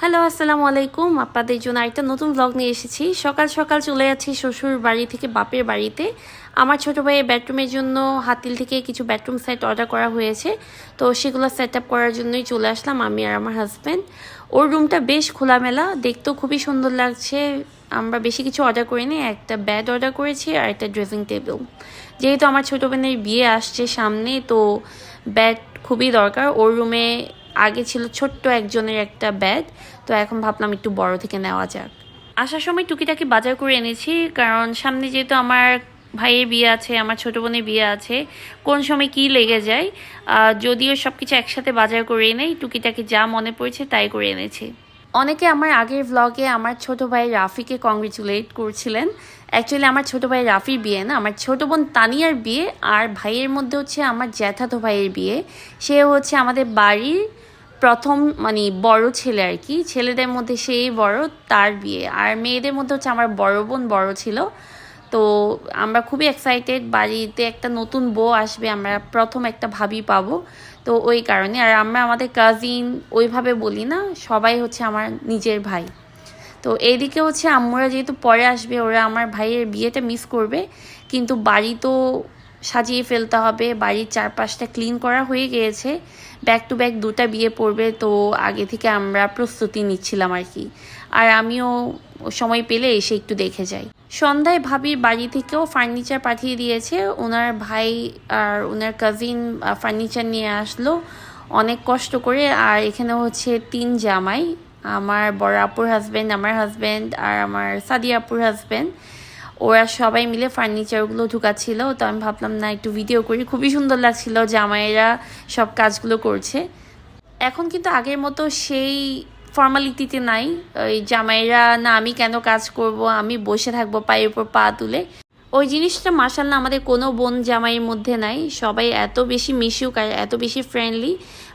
Hello আসসালামু আলাইকুম আপনাদের জন্য আরেকটা নতুন ব্লগ নিয়ে এসেছি। সকাল সকাল চলে যাচ্ছি শ্বশুর বাড়ি থেকে বাপের বাড়িতে। আমার ছোটো ভাইয়ের বেডরুমের জন্য হাতিল থেকে কিছু বেডরুম সেট অর্ডার করা হয়েছে। তো সেগুলো সেট আপ করার জন্যই চলে আসলাম আমি আর আমার হাজব্যান্ড ওর রুমটা বেশ খোলামেলা, দেখতেও খুবই সুন্দর লাগছে। আমরা বেশি কিছু অর্ডার করিনি, একটা ব্যাড অর্ডার করেছি আর একটা ড্রেসিং টেবিল যেহেতু আমার ছোটো বোনের বিয়ে আসছে সামনে, তো ব্যাড খুবই দরকার। ওর রুমে আগে ছিল ছোট্ট একজনের একটা ব্যাগ তো এখন ভাবলাম একটু বড় থেকে নেওয়া যাক। আসার সময় টুকিটাকি বাজার করে এনেছি, কারণ সামনে যেহেতু আমার ভাইয়ের বিয়ে আছে, আমার ছোট বোনের বিয়ে আছে, কোন সময় কি লেগে যায় যদিও সব কিছু একসাথে বাজার করে এনেই, টুকিটাকি যা মনে পড়েছে তাই করে এনেছি। অনেকে আমার আগের ভ্লগে আমার ছোট ভাই রাফিকে কংগ্রেচুলেট করছিলেন। অ্যাকচুয়ালি আমার ছোট ভাই রাফির বিয়ে না, আমার ছোট বোন তানিয়ার বিয়ে, আর ভাইয়ের মধ্যে হচ্ছে আমার জ্যাঠাতো ভাইয়ের বিয়ে। সে হচ্ছে আমাদের বাড়ির প্রথম মানে বড় ছেলে আর কি। ছেলেদের মধ্যে সেই বড়, তার বিয়ে। আর মেয়েদের মধ্যে হচ্ছে আমার বড় বোন বড় ছিল। তো আমরা খুবই এক্সাইটেড বাড়িতে একটা নতুন বউ আসবে, আমরা প্রথম একটা ভাবি পাবো। তো ওই কারণে। আর আমরা আমাদের কাজিন ওইভাবে বলি না, সবাই হচ্ছে আমার নিজের ভাই। তো এইদিকে হচ্ছে আম্মুরা যেহেতু পরে আসবে, ওরা আমার ভাইয়ের বিয়েটা মিস করবে। কিন্তু বাড়ি তো সাজিয়ে ফেলতে হবে, বাড়ির চারপাশটা ক্লিন করা হয়ে গিয়েছে। ব্যাক টু ব্যাক দুটা বিয়ে পড়বে, তো আগে থেকে আমরা প্রস্তুতি নিচ্ছিলাম আর কি। আর আমিও সময় পেলে এসে একটু দেখে যাই। সন্ধ্যায় ভাবির বাড়ি থেকেও ফার্নিচার পাঠিয়ে দিয়েছে। ওনার ভাই আর ওনার কাজিন ফার্নিচার নিয়ে আসলো। অনেক কষ্ট করে, আর এখানে হচ্ছে তিন জামাই। আমার বড় আপুর হাজব্যান্ড আমার হাজব্যান্ড আর আমার সাদিয়া আপুর হাজব্যান্ড ওরা সবাই মিলে ফার্নিচারগুলো ঢুকাচ্ছিল, তো আমি ভাবলাম, না, একটু ভিডিও করি। খুবই সুন্দর লাগছিল জামাইরা সব কাজগুলো করছে। এখন কিন্তু আগের মতো সেই ফর্মালিটিতে নাই। ওই জামাইরা না, আমি কেন কাজ করব? আমি বসে থাকব পায়ের উপর পা তুলে। ওই জিনিসটা মাসাল্লাহ আমাদের কোনো বোন জামাইয়ের মধ্যে নাই। সবাই এত বেশি মিশুক আর এত বেশি ফ্রেন্ডলি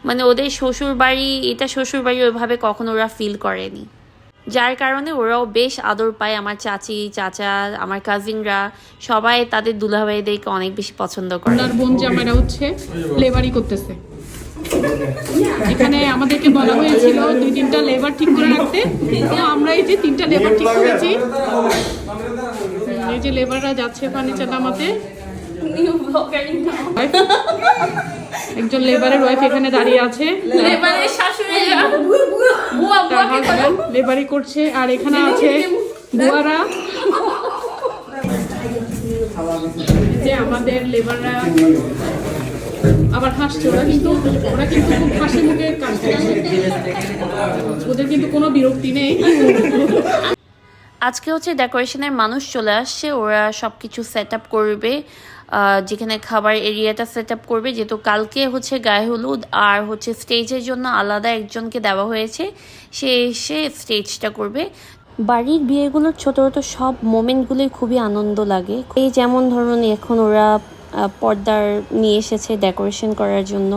মানে ওদের শ্বশুর বাড়ি এটা শ্বশুর বাড়ি ওইভাবে কখনো ওরা ফিল করেনি। যার কারণে ওরাও বেশ আদর পায় আমার চাচি, চাচা, আমার কাজিনরা সবাই তাদের দুলাভাইদেরকে অনেক বেশি পছন্দ করে। ওনার বোন জামাইরা হচ্ছে লেবারি করতেছে। এখানে আমাদেরকে বলা হয়েছিল, দুই, তিনটা লেবার ঠিক করে রাখতে। তো আমরা এই যে তিনটা লেবার ঠিক করেছি। এই যে লেবাররা যাচ্ছে ফার্নিচার নামাতে। একজন লেবারের ওয়াইফ এখানে দাঁড়িয়ে আছে। তার হাজব্যান্ড লেবারি করছে আর এখানে আছে বুয়ারা। যে আমাদের লেবাররা আবার হাসছে ওরা কিন্তু ওরা কিন্তু খুব হাসি মুখে কাজ ওদের কিন্তু কোনো বিরক্তি নেই। আজকে হচ্ছে ডেকোরেশনের মানুষ চলে আসছে ওরা সব কিছু সেট আপ করবে। যেখানে খাবার এরিয়াটা সেট আপ করবে, যেহেতু কালকে হচ্ছে গায়ে হলুদ আর হচ্ছে স্টেজের জন্য আলাদা একজনকে দেওয়া হয়েছে, সে এসে স্টেজটা করবে। বাড়ির বিয়েগুলোর ছোট ছোট সব মোমেন্টগুলোই খুবই আনন্দ লাগে। এই যেমন ধরুন এখন ওরা পর্দার নিয়ে এসেছে ডেকোরেশন করার জন্য।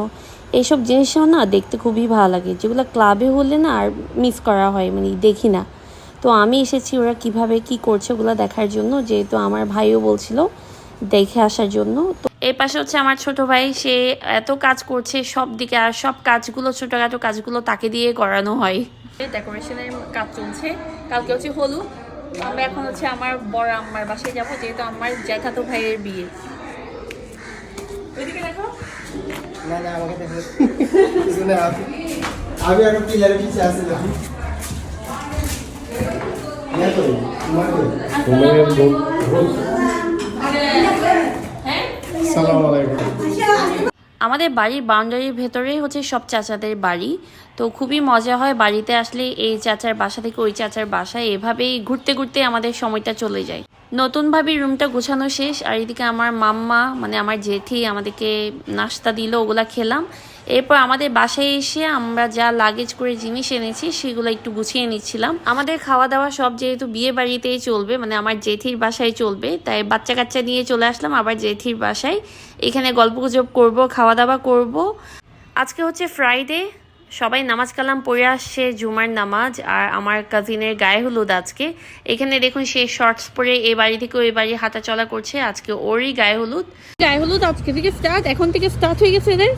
এইসব জিনিসও না দেখতে খুবই ভালো লাগে। যেগুলো ক্লাবে হলে না আর মিস করা হয় মানে দেখি না। তো আমি এসেছি ওরা কীভাবে কি করছে ওগুলো দেখার জন্য, যেহেতু আমার ভাইও বলছিল দেখে আসার জন্য। তো এই পাশে হচ্ছে আমার ছোট ভাই সে এত কাজ করছে সব দিকে আর সব কাজগুলো ছোটখাটো কাজগুলো তাকে দিয়ে করানো হয়। ডেকোরেশনের কাজ চলছে। কালকে হচ্ছে হলুদ। আমরা এখন হচ্ছে আমার বড় আম্মার বাসায় যাব যেহেতু আমার জ্যাঠাতো ভাইয়ের বিয়ে। ওইদিকে দেখো। না না আমাকে আমি এখন পিলারের পিছে আছি দেখো। তোমার আমাদের বাড়ির বাউন্ডারির ভেতরে হচ্ছে সব চাচাদের বাড়ি। তো খুবই মজা হয় বাড়িতে আসলে এই চাচার বাসা থেকে ওই চাচার বাসায় এভাবেই ঘুরতে ঘুরতে আমাদের সময়টা চলে যায়। নতুনভাবে রুমটা গোছানো শেষ, আর এদিকে আমার মাম্মা মানে আমার জেঠি আমাদেরকে নাস্তা দিল, ওগুলা খেলাম। এরপর আমাদের বাসায় এসে আমরা যা লাগেজ করে জিনিস এনেছি, সেগুলো একটু গুছিয়ে নিচ্ছিলাম। আমাদের খাওয়া দাওয়া সব যেহেতু বিয়ে বাড়িতেই চলবে মানে আমার জেঠির বাসায় চলবে, তাই বাচ্চা কাচ্চা নিয়ে চলে আসলাম আবার জেঠির বাসায়। এখানে গল্প গুজব করব খাওয়া দাওয়া করব। আজকে হচ্ছে ফ্রাইডে সবাই নামাজ কালাম পড়ে আসছে, জুমার নামাজ, আর আমার কাজিনের গায়ে হলুদ আজকে। এখানে দেখুন সে শর্টস পরে এ বাড়ি থেকে ওই বাড়ি হাঁটা চলা করছে, আজকে ওরই গায়ে হলুদ। গায়ে হলুদ আজকে থেকে স্টার্ট এখন থেকে স্টার্ট হয়ে গেছে হ্যাঁ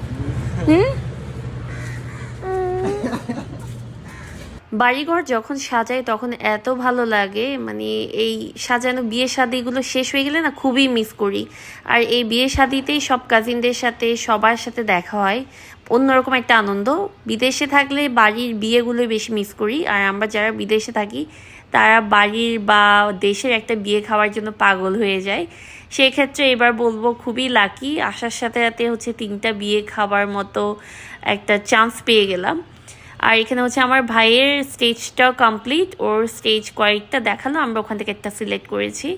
বাড়িঘর যখন সাজাই তখন এত ভালো লাগে মানে এই সাজানো বিয়ে শাদিগুলো শেষ হয়ে গেলে না খুবই মিস করি। আর এই বিয়ে শাদিতেই সব কাজিনদের সাথে, সবার সাথে দেখা হয়। অন্যরকম একটা আনন্দ। বিদেশে থাকলে বাড়ির বিয়েগুলো বেশি মিস করি। আর আমরা যারা বিদেশে থাকি, তারা বাড়ির বা দেশের একটা বিয়ে খাওয়ার জন্য পাগল হয়ে যায়। সেক্ষেত্রে এবার বলব খুবই লাকি আসার সাথে সাথে হচ্ছে তিনটা বিয়ে খাবার মতো একটা চান্স পেয়ে গেলাম। আর এখানে হচ্ছে আমার ভাইয়ের স্টেজটা কমপ্লিট ওর স্টেজ কয়েকটা দেখাল, আমরা ওখান থেকে একটা সিলেক্ট করেছি।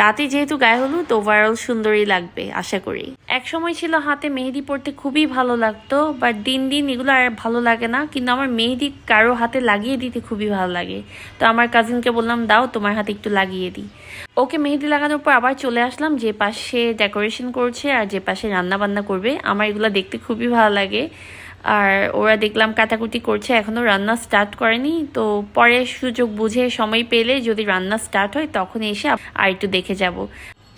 রাতে যেহেতু গায়ে হলুদ ওভারঅল সুন্দরই লাগবে, আশা করি। এক সময় ছিল হাতে মেহেদি পড়তে খুবই ভালো লাগতো বাট দিন দিন এগুলো আর ভালো লাগে না, কিন্তু আমার মেহেদি কারও হাতে লাগিয়ে দিতে খুবই ভালো লাগে। তো আমার কাজিনকে বললাম, দাও, তোমার হাতে একটু লাগিয়ে দিই। ওকে মেহেদি লাগানোর পর আবার চলে আসলাম, যে পাশে ডেকোরেশন করছে আর যে পাশে রান্না বান্না করবে, আমার এগুলো দেখতে খুবই ভালো লাগে। আর ওরা দেখলাম কাটাকুটি করছে এখনও রান্না স্টার্ট করেনি। তো পরে সুযোগ বুঝে সময় পেলে যদি রান্না স্টার্ট হয় তখন এসে আর একটু দেখে যাব।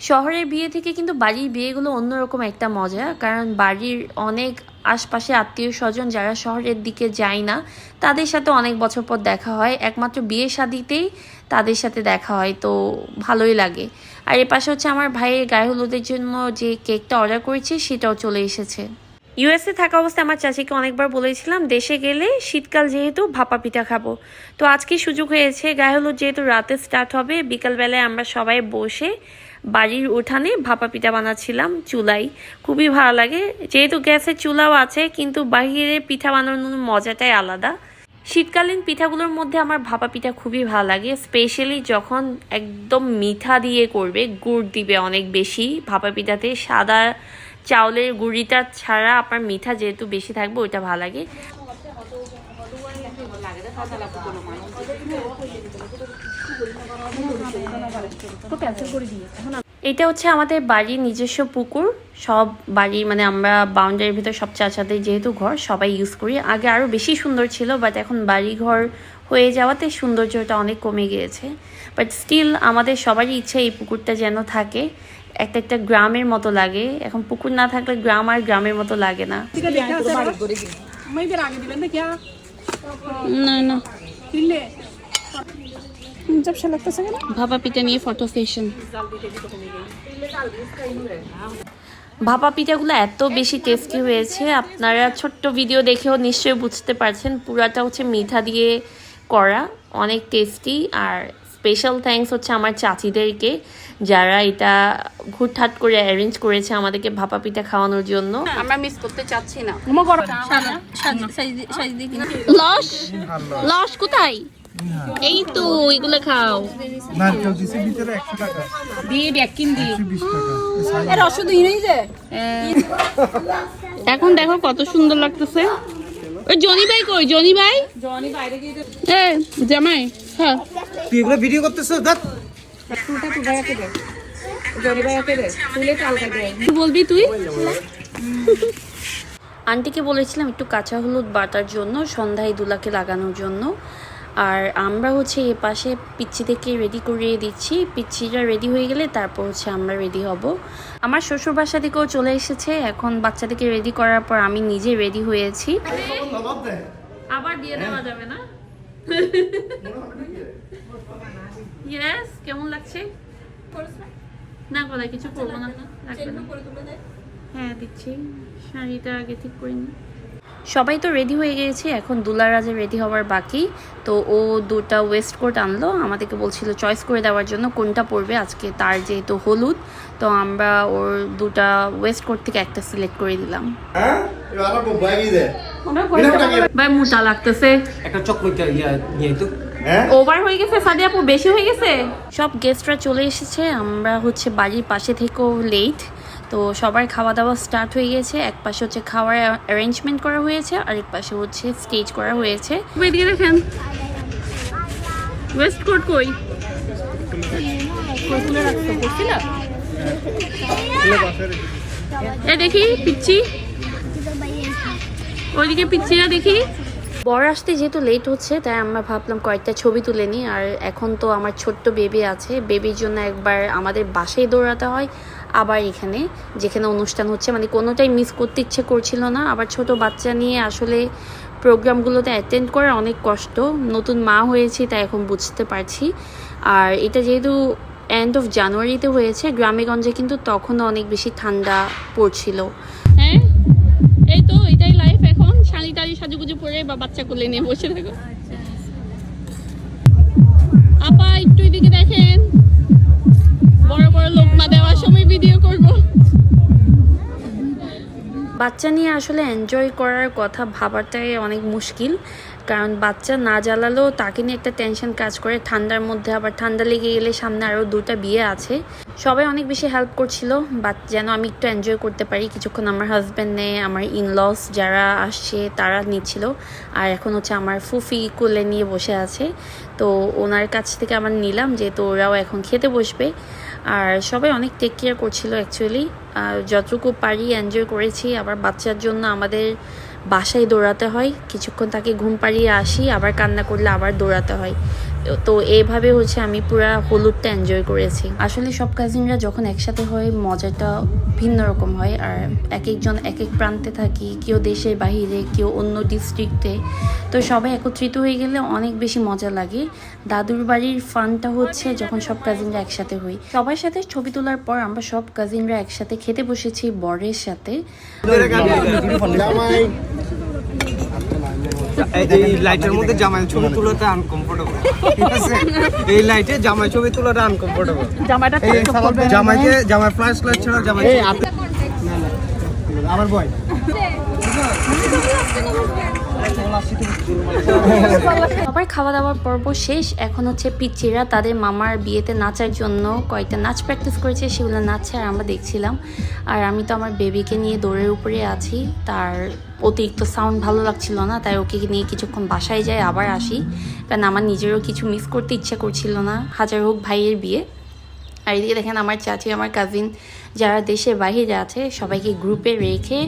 শহরের বিয়ে থেকে কিন্তু বাড়ির বিয়েগুলো অন্যরকম একটা মজা, কারণ বাড়ির অনেক আশপাশে আত্মীয় স্বজন যারা শহরের দিকে যায় না, তাদের সাথে অনেক বছর পর দেখা হয়। একমাত্র বিয়ে শাদিতেই তাদের সাথে দেখা হয়, তো ভালোই লাগে। আর এ পাশে হচ্ছে আমার ভাইয়ের গায়ে হলুদের জন্য যে কেকটা অর্ডার করেছি, সেটাও চলে এসেছে। ইউএসএ থাকা অবস্থায় আমার চাচিকে অনেকবার বলেছিলাম, দেশে গেলে শীতকাল যেহেতু ভাপা পিঠা খাব। তো আজকে সুযোগ হয়েছে গায়ে হলুদ যেহেতু রাতে স্টার্ট হবে, বিকালবেলায় আমরা সবাই বসে বাড়ির উঠানে ভাপা পিঠা বানাচ্ছিলাম চুলাই খুবই ভালো লাগে। যেহেতু গ্যাসের চুলাও আছে, কিন্তু বাহিরে পিঠা বানানোর মজাটাই আলাদা। শীতকালীন পিঠাগুলোর মধ্যে আমার ভাপা পিঠা খুবই ভালো লাগে স্পেশালি যখন একদম মিঠা দিয়ে করবে, গুড় দিবে অনেক বেশি ভাপা পিঠাতে, সাদা চাউলের গুঁড়িটা ছাড়া আপনার মিঠা যেহেতু বেশি থাকবে, ওইটা ভালো লাগে। এটা হচ্ছে আমাদের বাড়ির নিজস্ব পুকুর। সব বাড়ি মানে আমরা বাউন্ডারির ভিতর সব চাচাদের যেহেতু ঘর, সবাই ইউজ করি। আগে আরও বেশি সুন্দর ছিল বাট এখন বাড়ি ঘর হয়ে যাওয়াতে সৌন্দর্যটা অনেক কমে গিয়েছে। বাট স্টিল আমাদের সবারই ইচ্ছা এই পুকুরটা যেন থাকে। একটা একটা গ্রামের মতো লাগে। এখন পুকুর না থাকলে গ্রাম আর গ্রামের মতো লাগে না। মেয়েদের আগে দিবেন না না ভাপা পিঠা নিয়ে ফটো সেশন ভাপা পিঠাগুলো এত বেশি টেস্টি হয়েছে আপনারা ছোট্ট ভিডিও দেখেও নিশ্চয়ই বুঝতে পারছেন পুরাটা হচ্ছে মিঠা দিয়ে করা অনেক টেস্টি আর স্পেশাল থ্যাঙ্কস হচ্ছে আমার চাচিদেরকে যারা এটা ঘুরঠাট করে অ্যারেঞ্জ করেছে আমাদেরকে ভাপা পিঠা খাওয়ানোর জন্য। আমরা মিস করতে চাচ্ছি না। লস লস কোথায়? এই তো এগুলো খাও। নারকেল দিছে ভিতরে একশো টাকা। দিয়ে বিশ টাকা। এর ওষুধ যে? এখন দেখো কত সুন্দর লাগতেছে। ওই জনি ভাই কই জনি ভাই? জনি বাইরে গিয়ে এ জামাই। হ্যাঁ তুই এগুলো ভিডিও করতেছ? দেখ চুলটা তো ভাইয়াকে দে। জনি ভাইয়াকে দে। চুলে চালকা দে কি বলবি তুই? আন্টিকে বলেছিলাম একটু কাঁচা হলুদ বাটার জন্য সন্ধ্যায় দুলাকে লাগানোর জন্য। আর আমরা হচ্ছে এ পাশে পিচ্ছি থেকে রেডি করিয়ে দিচ্ছি। পিচ্ছিটা রেডি হয়ে গেলে তারপর হচ্ছে আমরা রেডি হব। আমার শ্বশুর বাসা থেকেও চলে এসেছে। এখন বাচ্চাদেরকে রেডি করার পর আমি নিজে রেডি হয়েছি। আবার দিয়ে দেওয়া যাবে না? ইয়েস কেমন লাগছে? না কথা কিছু না হ্যাঁ দিচ্ছি। শাড়িটা আগে ঠিক করিনি সবাই তো রেডি হয়ে গিয়েছে এখন দুলারাজে রেডি হওয়ার বাকি। তো ও দুটা ওয়েস্ট কোট আনলো আমাদেরকে বলছিল চয়েস করে দেওয়ার জন্য কোনটা পরবে আজকে তার যেহেতু হলুদ তো আমরা ওর দুটা ওয়েস্ট কোট থেকে একটা সিলেক্ট করে দিলাম। হ্যাঁ ভাই মোটা লাগতেছে। একটা চকলেট ইয়া নিয়ে তো। হ্যাঁ? ওভার হয়ে গেছে সাদি আপু বেশি হয়ে গেছে? সব গেস্টরা চলে এসেছে আমরা হচ্ছে বাড়ির পাশে থেকেও লেট তো সবার খাওয়া দাওয়া স্টার্ট হয়ে গেছে। এক পাশে হচ্ছে খাওয়ার অ্যারেঞ্জমেন্ট করা হয়েছে আর এক পাশে হচ্ছে স্টেজ করা হয়েছে। এদিকে দেখেন ওয়েস্ট কোট কই? এ দেখি পিচ্ছি। ওইদিকে পিচ্ছিরা দেখি। বর আসতে যেহেতু লেট হচ্ছে, তাই আমরা ভাবলাম কয়েকটা ছবি তুলে নিই। আর এখন তো আমার ছোট্ট বেবি আছে। বেবির জন্য একবার আমাদের বাসায় দৌড়াতে হয়, আবার এখানে, যেখানে অনুষ্ঠান হচ্ছে। মানে কোনোটাই মিস করতে ইচ্ছে করছিল না। আবার ছোট বাচ্চা নিয়ে আসলে প্রোগ্রামগুলোতে অ্যাটেন্ড করা অনেক কষ্ট। নতুন মা হয়েছি, তাই এখন বুঝতে পারছি। আর এটা যেহেতু এন্ড অফ জানুয়ারিতে হয়েছে, গ্রামেগঞ্জে কিন্তু তখনও অনেক বেশি ঠান্ডা পড়ছিল। সাজুগুজু পরে বা বাচ্চা কোলে নিয়ে বসে থাকো। আপা একটু এদিকে দেখেন। বড় বড় লোকমা দেওয়ার সময় ভিডিও করব। বাচ্চা নিয়ে আসলে এনজয় করার কথা ভাবাটাই অনেক মুশকিল। কারণ বাচ্চা না জ্বালালেও তাকে নিয়ে একটা টেনশন কাজ করে। ঠান্ডার মধ্যে আবার ঠান্ডা লেগে গেলে সামনে আরও দুটা বিয়ে আছে। সবাই অনেক বেশি হেল্প করছিল বাট যেন আমি একটু এনজয় করতে পারি। কিছুক্ষণ আমার হাজব্যান্ড নেই আমার ইনলস যারা আসছে তারা নিচ্ছিল। আর এখন হচ্ছে আমার ফুফি কোলে নিয়ে বসে আছে। তো ওনার কাছ থেকে আমার নিলাম যেহেতু ওরাও এখন খেতে বসবে। আর সবাই অনেক টেক কেয়ার করছিল অ্যাকচুয়ালি যতটুকু পারি এনজয় করেছি। আবার বাচ্চার জন্য আমাদের বাসায় দৌড়াতে হয়। কিছুক্ষণ তাকে ঘুম পাড়িয়ে আসি আবার কান্না করলে আবার দৌড়াতে হয়। তো- এইভাবে হচ্ছে আমি পুরা হলুদটা এনজয় করেছি। আসলে সব কাজিনরা যখন একসাথে হয় মজাটা ভিন্ন রকম হয়। আর এক একজন এক এক প্রান্তে থাকি কেউ দেশের বাহিরে কেউ অন্য ডিস্ট্রিক্টে তো সবাই একত্রিত হয়ে গেলে অনেক বেশি মজা লাগে। দাদুর বাড়ির ফানটা হচ্ছে যখন সব কাজিনরা একসাথে হই। সবার সাথে ছবি তোলার পর আমরা সব কাজিনরা একসাথে খেতে বসেছি বরের সাথে। এই লাইটের মধ্যে জামাই ছবি তোলাটা আনকমফোর্টেবল ঠিক আছে? এই লাইটে জামাই ছবি তোলাটা আনকমফোর্টেবল জামাইটা। জামাইকে জামাই ফ্ল্যাশ লাইট ছাড়া জামাই এই আপনি না না আমার বয় সবার খাওয়া দাওয়ার পর্ব শেষ। এখন হচ্ছে পিচ্চিরা তাদের মামার বিয়েতে নাচার জন্য কয়েকটা নাচ প্র্যাকটিস করেছে, সেগুলো নাচছে আর আমরা দেখছিলাম। আর আমি তো আমার বেবিকে নিয়ে দৌড়ের উপরে আছি। তার অতিরিক্ত সাউন্ড ভালো লাগছিল না, তাই ওকে নিয়ে কিছুক্ষণ বাসায় যাই, আবার আসি। কারণ আমার নিজেরও কিছু মিস করতে ইচ্ছা করছিল না, হাজার হোক ভাইয়ের বিয়ে। আর এদিকে দেখেন আমার চাচি, আমার কাজিন যারা দেশের বাইরে আছে, সবাইকে গ্রুপে রেখে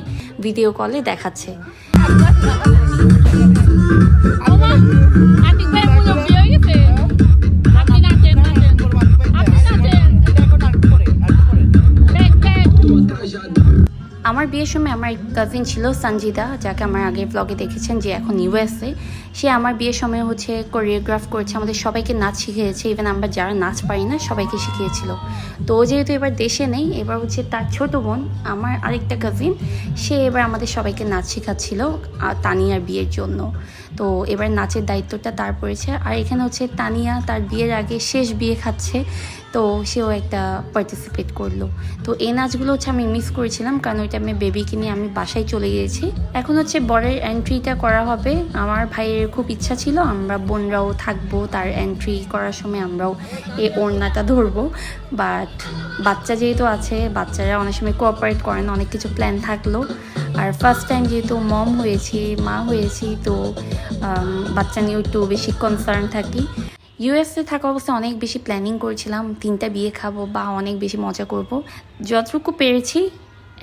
ভিডিও কলে দেখাচ্ছে। আতিক ভাই পুরো বিয়ে হয়ে আমার বিয়ের সময় আমার কাজিন ছিল সঞ্জিদা যাকে আমার আগের ব্লগে দেখেছেন যে এখন ইউএসএ সে আমার বিয়ের সময় হচ্ছে কোরিওগ্রাফ করেছে, আমাদের সবাইকে নাচ শিখিয়েছে ইভেন আমরা যারা নাচ পারি না, সবাইকে শিখিয়েছিল। তো ও যেহেতু এবার দেশে নেই, এবার হচ্ছে তার ছোট বোন, আমার আরেকটা কাজিন সে এবার আমাদের সবাইকে নাচ শেখাচ্ছিল তানিয়ার বিয়ের জন্য। তো এবার নাচের দায়িত্বটা তার পড়েছে। আর এখানে হচ্ছে তানিয়া তার বিয়ের আগে শেষ বিয়ে খাচ্ছে। তো সেও একটা পার্টিসিপেট করল। তো এই নাচগুলো হচ্ছে আমি মিস করেছিলাম, কারণ ওইটা আমি বেবিকে নিয়ে আমি বাসায় চলে গিয়েছি। এখন হচ্ছে বরের এন্ট্রিটা করা হবে। আমার ভাইয়ের খুব ইচ্ছা ছিল, আমরা বোনরাও থাকব, তার এন্ট্রি করার সময় আমরাও এই ওড়নাটা ধরবো। বাট বাচ্চা যেহেতু আছে, বাচ্চারা অনেক সময় কোঅপারেট করেন অনেক কিছু প্ল্যান থাকল। আর ফার্স্ট টাইম যেহেতু মম হয়েছি, মা হয়েছি, তো বাচ্চা নিয়ে একটু বেশি কনসার্ন থাকি। ইউএসএ থাকা অবস্থায় অনেক বেশি প্ল্যানিং করেছিলাম, তিনটা বিয়ে খাব বা অনেক বেশি মজা করব। যতটুকু পেরেছি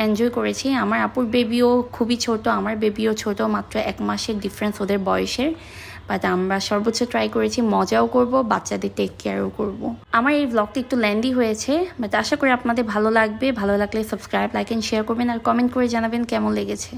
এনজয় করেছি। আমার আপুর বেবিও খুবই ছোট, আমার বেবিও ছোট, মাত্র এক মাসের ডিফারেন্স ওদের বয়সের। বাট আমরা সর্বোচ্চ ট্রাই করেছি, মজাও করব, বাচ্চাদের টেক কেয়ারও করব। আমার এই ব্লগটি একটু ল্যান্ডি হয়েছে বাট আশা করি আপনাদের ভালো লাগবে। ভালো লাগলে সাবস্ক্রাইব লাইক অ্যান্ড শেয়ার করবেন, আর কমেন্ট করে জানাবেন কেমন লেগেছে।